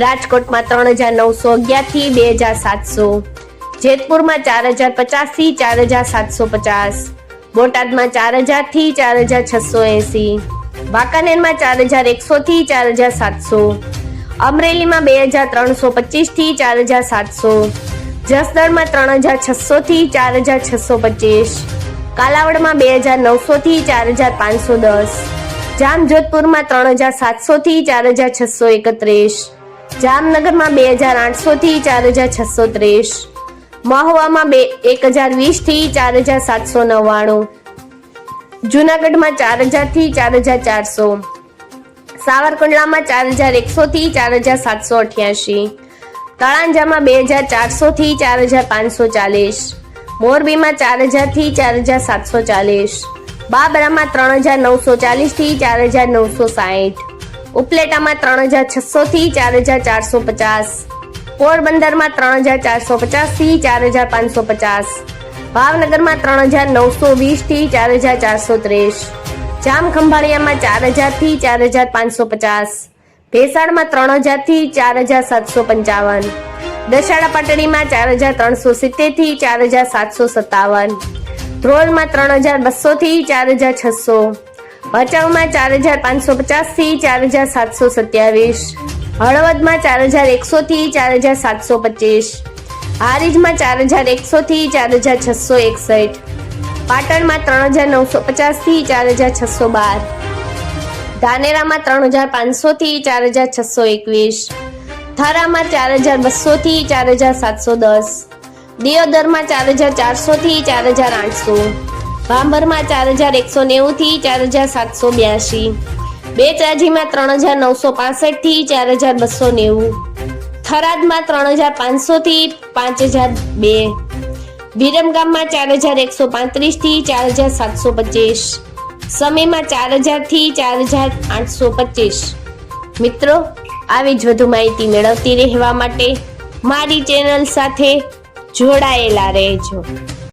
રાજકોટમાં ત્રણ હજાર નવસો અગિયારથી બે હજાર સાતસો. જેતપુરમાં ચાર હજાર પચાસથી ચાર હજાર સાતસો પચાસ. બોટાદમાં ચાર હજારથી ચાર હજાર છસો એસી. વાંકાનેરમાં ચાર હજાર એકસો થી ચાર હજાર સાતસો. અમરેલીમાં બે હજાર ત્રણસો પચીસથી ચાર હજાર સાતસો. જસદણમાં ત્રણ હજાર છસો થી ચાર હજાર છસો પચીસ. કાલાવડમાં બે હજાર નવસો થી ચાર હજાર પાંચસો દસ. જામજોધપુરમાં ત્રણ હજાર સાતસો થી ચાર હજાર છસો એકત્રીસ. જામનગરમાં બે હજાર આઠસો થી ચાર હજાર છસો ત્રીસ મહુવામાં બે એક હજાર વીસથી ચાર હજાર સાતસો નવ્વાણું જુનાગઢમાં ચાર હજારથી ચાર હજાર ચારસો સાવરકુંડલામાં ચાર હજાર એકસો થી ચાર હજાર સાતસો અઠ્યાસી તળાંજામાં બે હજાર ચારસો થી ચાર હજાર પાંચસો ચાલીસ મોરબીમાં ચાર હજારથી ચાર હજાર સાતસો ચાલીસ બાબરામાં ત્રણ હજાર નવસો ચાલીસથી ચાર હજાર નવસો સાહીઠ ઉપલેટામાં ત્રણ હજાર છસો થી ચાર હજાર ચારસો પચાસ પોરબંદરમાં ત્રણ હજાર ચારસો પચાસથી ચાર હજાર પાંચસો પચાસ ભાવનગરમાં ત્રણ હજાર નવસો વીસથી ચાર હજાર ચારસો ત્રીસ જામ ખંભાળિયામાં ચાર હજારથી ચાર હજાર પાંચસો પચાસ ભેસાણમાં ત્રણ હજારથી ચાર હજાર સાતસો પંચાવન દશાળા પાટડીમાં ચાર હજાર ત્રણસો સિત્તેરથી ચાર હજાર સાતસો સત્તાવન ધ્રોલમાં ત્રણ હજાર બસો થી ચાર હજાર છસો. ભચાઉમાં ચાર હજાર પાંચસો પચાસથી ચાર હજાર સાતસો સત્યાવીસ હળવદમાં ચાર હજાર એકસો થી ચાર હજાર સાતસો પચીસ હારીજમાં ચાર હજાર એકસો થી ચાર હજાર છસો એકસઠ પાટણમાં ત્રણ હજાર નવસો પચાસથી ચાર હજાર છસો બાર ધાનેરામાં ત્રણ હજાર પાંચસો થી ચાર હજાર છસો એકવીસ થારામાં ચાર હજાર બસો થી ચાર હજાર સાતસો દસ દિયોદરમાં ચાર હજાર ચારસો થી ચાર હજાર આઠસો ભાંભરમાં ચાર હજાર એકસો નેવું થી ચાર હજાર સાતસો બ્યાસી બેચરાજીમાં ત્રણ હજાર નવસો પાસઠથી ચાર હજાર બસો નેવું. થરાદમાં ત્રણ હજાર પાંચસો થી પાંચ હજાર બે. વિરમગામમાં ચાર હજાર એકસો પાંત્રીસથી ચાર હજાર સાતસો પચીસ. સમયમાં ચાર હજારથી ચાર હજાર આઠસો પચીસ. મિત્રો, આવી જ વધુ માહિતી મેળવતી રહેવા માટે મારી ચેનલ સાથે જોડાયેલા રહેજો.